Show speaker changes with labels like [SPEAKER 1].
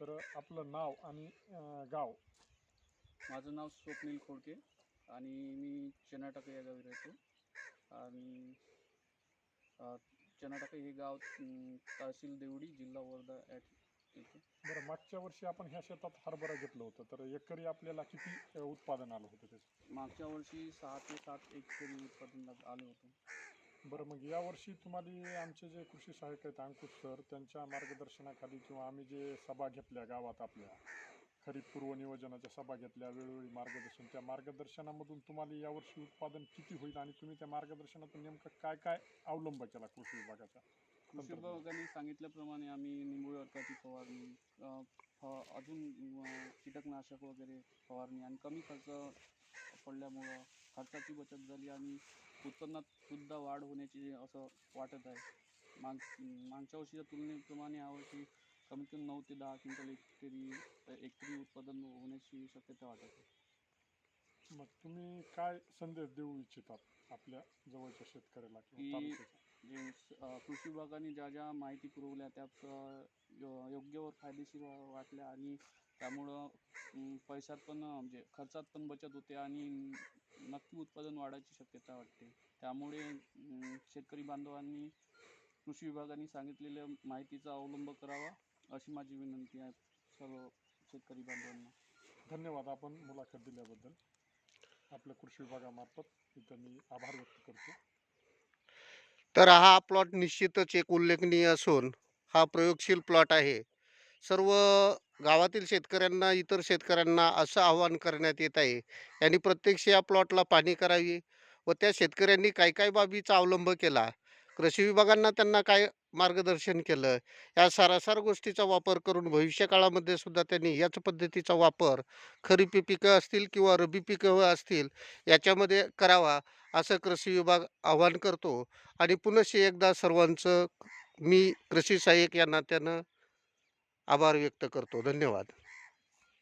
[SPEAKER 1] तर आपलं नाव आणि अं, गाव.
[SPEAKER 2] माझं नाव स्वप्नील खोडके आणि मी चनाटाका या गावी राहतो. आणि अ, चनाटाका हे गाव तहसील देवडी जिल्हा वर्धा इथे
[SPEAKER 1] बरं मागच्या वर्षी आपण ह्या शेतात हरभरा घेतलं होतं तर एकरी आपल्याला किती अं, उत्पादन आलं होतं त्याचं?
[SPEAKER 2] मागच्या वर्षी सहा ते सात एकरी उत्पादन आलं होतं.
[SPEAKER 1] बरं मग यावर्षी तुम्हाला आमचे जे कृषी सहाय्यक आहेत अंकुश सर त्यांच्या मार्गदर्शनाखाली किंवा आम्ही जे सभा घेतल्या गावात आपल्या खरीप पूर्व नियोजनाच्या सभा घेतल्या वेळोवेळी मार्गदर्शन त्या मार्गदर्शनामधून तुम्हाला यावर्षी उत्पादन किती होईल आणि तुम्ही त्या मार्गदर्शनातून नेमकं काय काय अवलंब केला कृषी विभागाचा?
[SPEAKER 2] कृषी विभागाने सांगितल्याप्रमाणे आम्ही निंबोळी अर्काची फवारणी अजून कीटकनाशक वगैरे फवारणी आणि कमी खर्च पडल्यामुळं खर्चाची बचत झाली आणि उत्पन्नात सुद्धा वाढ होण्याची असं वाटत आहे. माग मागच्या वर्षीच्या तुलनेप्रमाणे यावर्षी कमीत कमी नऊ ते दहा क्विंटल एकरी एकरी उत्पादन होण्याची शक्यता वाटत आहे.
[SPEAKER 1] मग तुम्ही काय संदेश देऊ इच्छितात आपल्या जवळच्या शेतकऱ्याला
[SPEAKER 2] की- जे कृषी विभागाने ज्या ज्या माहिती पुरवल्या त्यात यो- योग्य व फायदेशीर वाटल्या आणि त्यामुळं पैशात पण म्हणजे खर्चात पण बचत होते आणि नक्की उत्पादन वाढायची शक्यता वाटते. त्यामुळे शेतकरी बांधवांनी कृषी विभागाने सांगितलेल्या माहितीचा अवलंब करावा अशी माझी विनंती आहे सर्व शेतकरी बांधवांना.
[SPEAKER 1] धन्यवाद आपण मुलाखत दिल्याबद्दल. आपल्या कृषी विभागामार्फत इथं मी आभार व्यक्त करतो.
[SPEAKER 3] तर हा प्लॉट निश्चितच एक उल्लेखनीय असून हा प्रयोगशील प्लॉट आहे. सर्व गावातील शेतकऱ्यांना इतर शेतकऱ्यांना असं आवाहन करण्यात येत आहे. यांनी प्रत्यक्ष या प्लॉटला पाणी करावी व त्या शेतकऱ्यांनी काय काय बाबीचा अवलंब केला कृषी विभागांना त्यांना काय मार्गदर्शन केलं या सारासार गोष्टीचा वापर करून भविष्य काळामध्ये सुद्धा त्यांनी याच पद्धतीचा वापर खरीपी पिकं असतील किंवा रबी पिकं असतील याच्यामध्ये करावा असं कृषी विभाग आवाहन करतो आणि पुनश्च एकदा सर्वांचं मी कृषी सहाय्यक या नात्यानं आभार व्यक्त करतो. धन्यवाद.